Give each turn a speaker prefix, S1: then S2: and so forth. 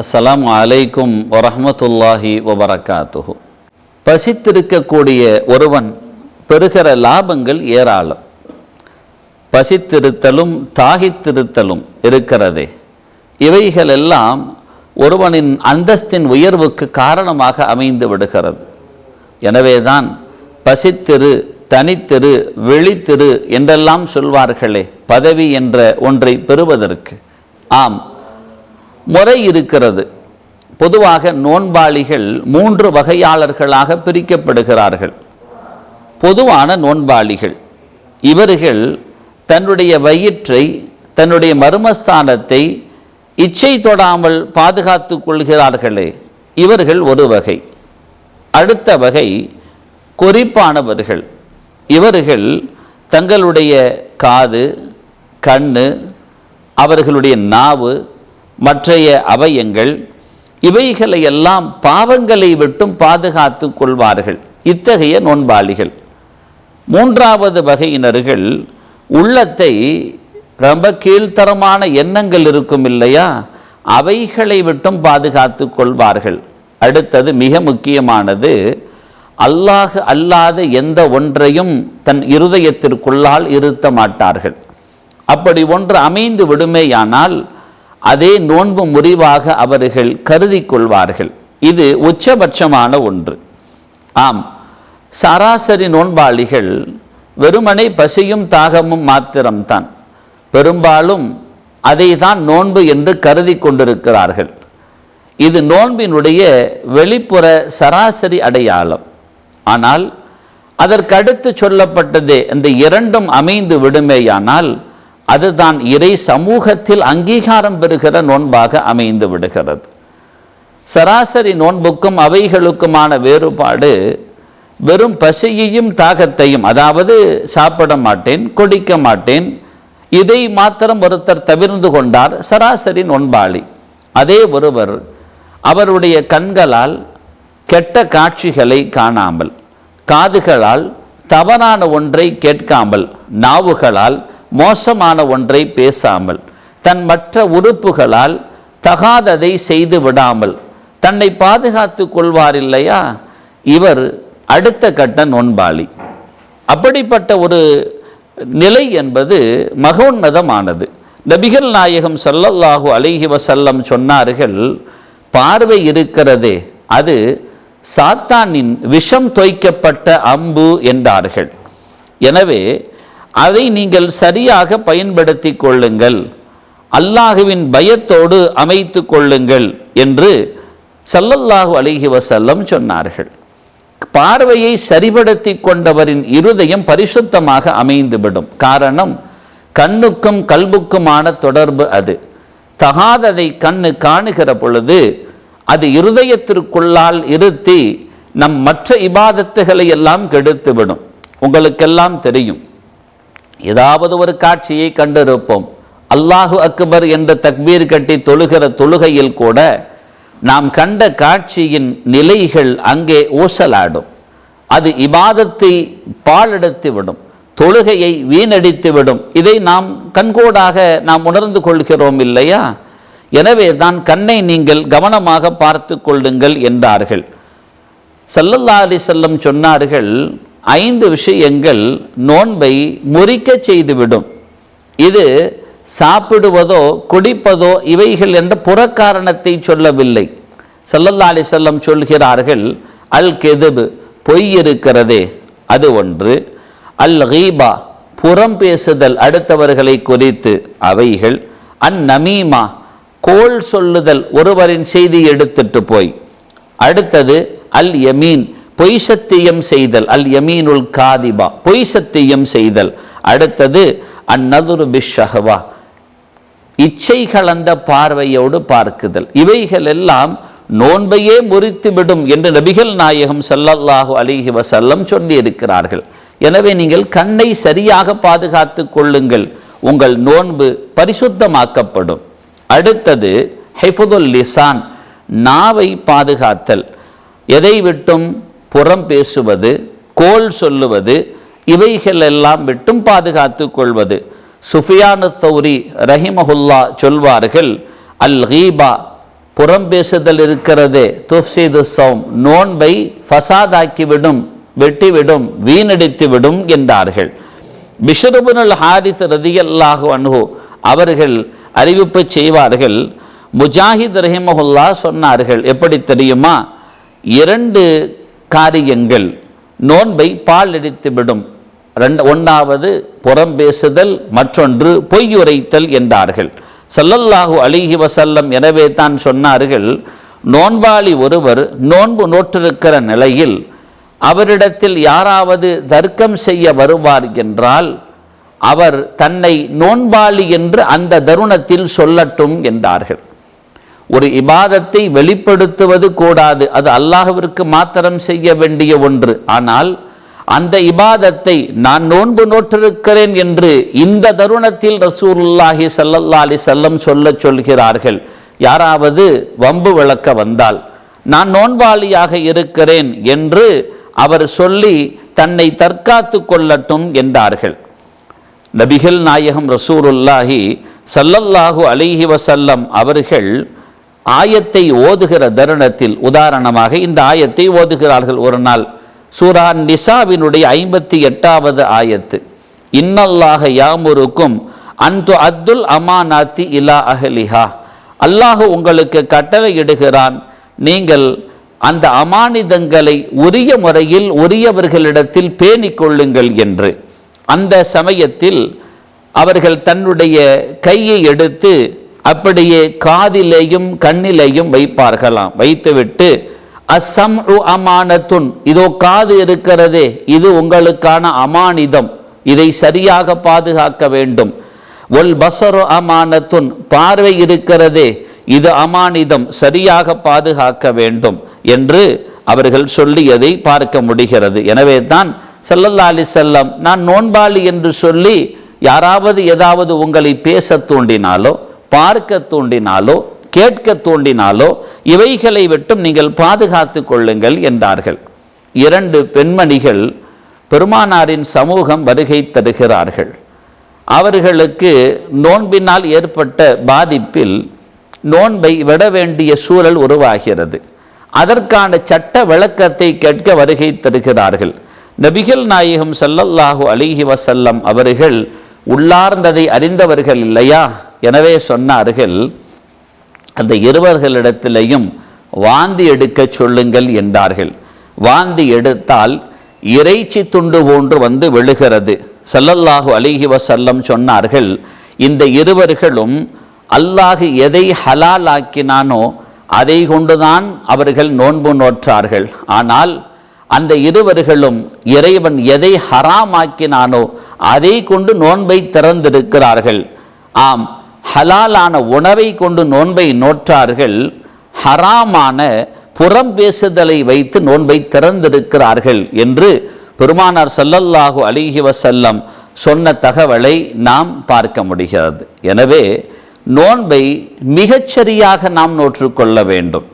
S1: அஸ்லாம் அலைக்கும் வரஹ்மத்துல்லாஹி வபரகாத்துஹு. பசித்திருக்கக்கூடிய ஒருவன் பெறுகிற லாபங்கள் ஏராளம். பசித்திருத்தலும் தாகித்திருத்தலும் இருக்கிறதே. இவைகளெல்லாம் ஒருவனின் அந்தஸ்தின் உயர்வுக்கு காரணமாக அமைந்து விடுகிறது. எனவேதான் பசித்திரு தனித்திரு வெளித்திரு என்றெல்லாம் சொல்வார்களே பதவி என்ற ஒன்றை பெறுவதற்கு. ஆம் முறை இருக்கிறது. பொதுவாக நோன்பாளிகள் மூன்று வகையாளர்களாக பிரிக்கப்படுகிறார்கள். பொதுவான நோன்பாளிகள். இவர்கள் தன்னுடைய வயிற்றை தன்னுடைய மர்மஸ்தானத்தை இச்சை தொடாமல் பாதுகாத்து கொள்கிறார்களே. இவர்கள் ஒரு வகை. அடுத்த வகை குறிப்பானவர்கள். இவர்கள் தங்களுடைய காது கண்ணு அவர்களுடைய நாவு மற்றைய அவயங்கள் இவைகளையெல்லாம் பாவங்களை விட்டும் பாதுகாத்து கொள்வார்கள். இத்தகைய நோன்பாளிகள். மூன்றாவது வகையினர்கள் உள்ளத்தை ரொம்ப கீழ்த்தரமான எண்ணங்கள் இருக்கும் இல்லையா? அவைகளை விட்டும் பாதுகாத்து கொள்வார்கள். அடுத்தது மிக முக்கியமானது அல்லாஹ் அல்லாத எந்த ஒன்றையும் தன் இருதயத்திற்குள்ளால் இருத்த மாட்டார்கள். அப்படி ஒன்று அமைந்து விடுமேயானால் அதே நோன்பு முறிவாக அவர்கள் கருதி கொள்வார்கள் இது உச்சபட்சமான ஒன்று. ஆம் சராசரி நோன்பாளிகள் வெறுமனை பசியும் தாகமும் மாத்திரம்தான். பெரும்பாலும் அதை தான் நோன்பு என்று கருதி கொண்டிருக்கிறார்கள். இது நோன்பினுடைய வெளிப்புற சராசரி அடையாளம். ஆனால் அதற்கடுத்து சொல்லப்பட்டதே இந்த இரண்டும் அமைந்து விடுமேயானால் அதுதான் இறை சமூகத்தில் அங்கீகாரம் பெறுகிற நோன்பாக அமைந்து விடுகிறது. சராசரி நோன்புக்கும் அவைகளுக்குமான வேறுபாடு வெறும் பசியையும் தாகத்தையும் அதாவது சாப்பிட மாட்டேன் குடிக்க மாட்டேன் இதை மாத்திரம் ஒருத்தர் தவிர்ந்து கொண்டார் சராசரி நோன்பாளி. அதே ஒருவர் அவருடைய கண்களால் கெட்ட காட்சிகளை காணாமல் காதுகளால் தவறான ஒன்றை கேட்காமல் நாவுகளால் மோசமான ஒன்றை பேசாமல் தன் மற்ற உறுப்புகளால் தகாததை செய்து விடாமல் தன்னை பாதுகாத்து கொள்வார் இல்லையா? இவர் அடுத்த கட்ட நோன்பாளி. அப்படிப்பட்ட ஒரு நிலை என்பது மகோன்னதமானது நபிகள் நாயகம் சல்லல்லாஹு அலிஹி வசல்லம் சொன்னார்கள் பார்வை இருக்கிறதே அது சாத்தானின் விஷம் தோய்க்கப்பட்ட அம்பு என்றார்கள். எனவே அதை நீங்கள் சரியாக பயன்படுத்தி கொள்ளுங்கள். அல்லாஹுவின் பயத்தோடு அமைத்து கொள்ளுங்கள் என்று சல்லல்லாஹு அலிஹி வசல்லம் சொன்னார்கள். பார்வையை சரிபடுத்தி கொண்டவரின் இருதயம் பரிசுத்தமாக அமைந்துவிடும். காரணம் கண்ணுக்கும் கல்புக்குமான தொடர்பு அது. தகாததை கண்ணு காணுகிற பொழுது அது இருதயத்திற்குள்ளால் இருத்தி நம் மற்ற இபாதத்துகளை எல்லாம் கெடுத்துவிடும். உங்களுக்கெல்லாம் தெரியும். ஏதாவது ஒரு காட்சியை கண்டிருப்போம். அல்லாஹு அக்பர் என்ற தக்பீர் கட்டி தொழுகிற தொழுகையில் கூட நாம் கண்ட காட்சியின் நிலைகள் அங்கே ஊசலாடும். அது இபாதத்தை பாலெடுத்து விடும். தொழுகையை வீணடித்து விடும். இதை நாம் கண்கூடாக நாம் உணர்ந்து கொள்கிறோம் இல்லையா? எனவே தான் கண்ணை நீங்கள் கவனமாக பார்த்து கொள்ளுங்கள் என்றார்கள். சல்லல்லா அலி செல்லம் சொன்னார்கள் ஐந்து விஷயங்கள் நோன்பை முறிக்க செய்துவிடும். இது சாப்பிடுவதோ குடிப்பதோ இவைகள் என்ற புறக்காரணத்தை சொல்லவில்லை. சல்லல்லா அலி செல்லம் சொல்கிறார்கள் அல் கெதுபு பொய் இருக்கிறதே அது ஒன்று. அல் ஹீபா புறம் பேசுதல் அடுத்தவர்களை குறித்து அவைகள். அந் நமீமா கோல் சொல்லுதல் ஒருவரின் செய்தி எடுத்துட்டு போய். அடுத்தது அல் யமீன் பொய் சத்தியம் செய்தல் அல் யமீனுல் காதிபா. பொய் சத்தியம் செய்தல். அடுத்தது அந்நதுரு பிஷஹவா. இச்சை கலந்த பார்வையோடு பார்க்குதல். இவைகள் எல்லாம் நோன்பையே முறித்துவிடும் என்று நபிகள் நாயகம் சல்லல்லாஹு அலிஹி வசல்லம் சொல்லி இருக்கிறார்கள் எனவே நீங்கள் கண்ணை சரியாக பாதுகாத்து கொள்ளுங்கள். உங்கள் நோன்பு பரிசுத்தமாக்கப்படும். அடுத்தது ஹைஃபுதுல் லிசான் நாவை பாதுகாத்தல். எதை விட்டும் புறம் பேசுவது கோல் சொல்லுவது இவைகள் எல்லாம் விட்டும் பாதுகாத்து கொள்வது. சுஃபியானு தௌரி ரஹிமஹுல்லா சொல்வார்கள் அல் ஹீபா புறம் பேசுதல் இருக்கிறதே துஃப்சிது சௌம் நோன்பை ஃபசாதாக்கிவிடும் வெட்டிவிடும் வீணடித்து விடும் என்றார்கள் பிஷருபுனல் ஹாரிஸ் ரதியல்லாஹு அன்ஹு அவர்கள் அறிவிப்பு செய்வார்கள் முஜாஹித் ரஹிமஹுல்லா சொன்னார்கள் எப்படி தெரியுமா? இரண்டு காரியங்கள். நோன்பை பால் அடித்துவிடும் ரெண்டு ஒன்றாவது புறம் பேசுதல் மற்றொன்று பொய்யுரைத்தல் என்றார்கள். சல்லல்லாஹு அலிஹி வசல்லம் எனவே தான் சொன்னார்கள் நோன்பாளி ஒருவர் நோன்பு நோற்றிருக்கிற நிலையில் அவரிடத்தில் யாராவது தர்க்கம் செய்ய வருவார் என்றால் அவர் தன்னை நோன்பாளி என்று அந்த தருணத்தில் சொல்லட்டும் என்றார்கள். ஒரு இபாதத்தை வெளிப்படுத்துவது கூடாது. அது அல்லாஹுவிற்கு மாத்திரம் செய்ய வேண்டிய ஒன்று. ஆனால் அந்த இபாதத்தை நான் நோன்பு நோற்றிருக்கிறேன் என்று இந்த தருணத்தில் ரசூல்லாஹி சல்லல்லா அலி செல்லம் சொல்ல சொல்கிறார்கள். யாராவது வம்பு விளக்க வந்தால் நான் நோன்பாளியாக இருக்கிறேன் என்று அவர் சொல்லி தன்னை தற்காத்து கொள்ளட்டும் என்றார்கள். நபிகள் நாயகம் ரசூருல்லாஹி சல்லல்லாஹு அலிஹி வசல்லம் அவர்கள் ஆயத்தை ஓதுகிற தருணத்தில் உதாரணமாக இந்த ஆயத்தை ஓதுகிறார்கள் ஒரு நாள். சூரா நிசாவினுடைய ஐம்பத்தி எட்டாவது ஆயத்து. இன்னல்லாக யாமுருக்கும் அன்து அத்துல் அமானாத்தி இலா அஹலிஹா. அல்லாஹ் உங்களுக்கு கட்டளையிடுகிறான் நீங்கள் அந்த அமானிதங்களை உரிய முறையில் உரியவர்களிடத்தில் பேணிக் கொள்ளுங்கள் என்று. அந்த சமயத்தில் அவர்கள் தன்னுடைய கையை எடுத்து அப்படியே காதிலேயும் கண்ணிலேயும் வைப்பார்களாம். வைத்துவிட்டு அசம் அமானத்துன். இதோ காது இருக்கிறதே இது உங்களுக்கான அமானிதம். இதை சரியாக பாதுகாக்க வேண்டும். ஒல் பசரு அமானத்துன். பார்வை இருக்கிறதே இது அமானிதம். சரியாக பாதுகாக்க வேண்டும் என்று அவர்கள் சொல்லியதை பார்க்க முடிகிறது. எனவே தான் ஸல்லல்லாஹு செல்லம் நான் நோன்பாளி என்று சொல்லி யாராவது ஏதாவது உங்களை பேச தூண்டினாலோ பார்க்க தூண்டினாலோ கேட்க தூண்டினாலோ இவைகளை விட்டும் நீங்கள் பாதுகாத்து கொள்ளுங்கள் என்றார்கள். இரண்டு பெண்மணிகள் பெருமானாரின் சமூகம் வருகை தருகிறார்கள். அவர்களுக்கு நோன்பினால் ஏற்பட்ட பாதிப்பில் நோன்பை விட வேண்டிய சூழல் உருவாகிறது. அதற்கான சட்ட விளக்கத்தை கேட்க வருகை தருகிறார்கள். நபிகள் நாயகம் சல்லல்லாஹு அலிஹி வசல்லம் அவர்கள் உள்ளார்ந்ததை அறிந்தவர்கள் இல்லையா? எனவே சொன்னார்கள் அந்த இருவர்களிடத்திலையும் வாந்தி எடுக்கச் சொல்லுங்கள் என்றார்கள். வாந்தி எடுத்தால் இறைச்சி துண்டு போன்று வந்து விழுகிறது. சல்லல்லாஹு அலிஹி வசல்லம் சொன்னார்கள் இந்த இருவர்களும் அல்லாஹு எதை ஹலால் ஆக்கினானோ அதை கொண்டுதான் அவர்கள் நோன்பு நோற்றார்கள். ஆனால் அந்த இருவர்களும் இறைவன் எதை ஹராமாக்கினானோ அதை கொண்டு நோன்பை திறந்திருக்கிறார்கள். ஆம் ஹலாலான உணவை கொண்டு நோன்பை நோற்றார்கள் ஹராமான புறம் பேசுதலை வைத்து நோன்பை திறந்திருக்கிறார்கள் என்று பெருமானார் சல்லல்லாஹு அலிஹி வசல்லம் சொன்ன தகவலை நாம் பார்க்க முடிகிறது. எனவே நோன்பை மிகச்சரியாக நாம் நோற்றுக்கொள்ள வேண்டும்.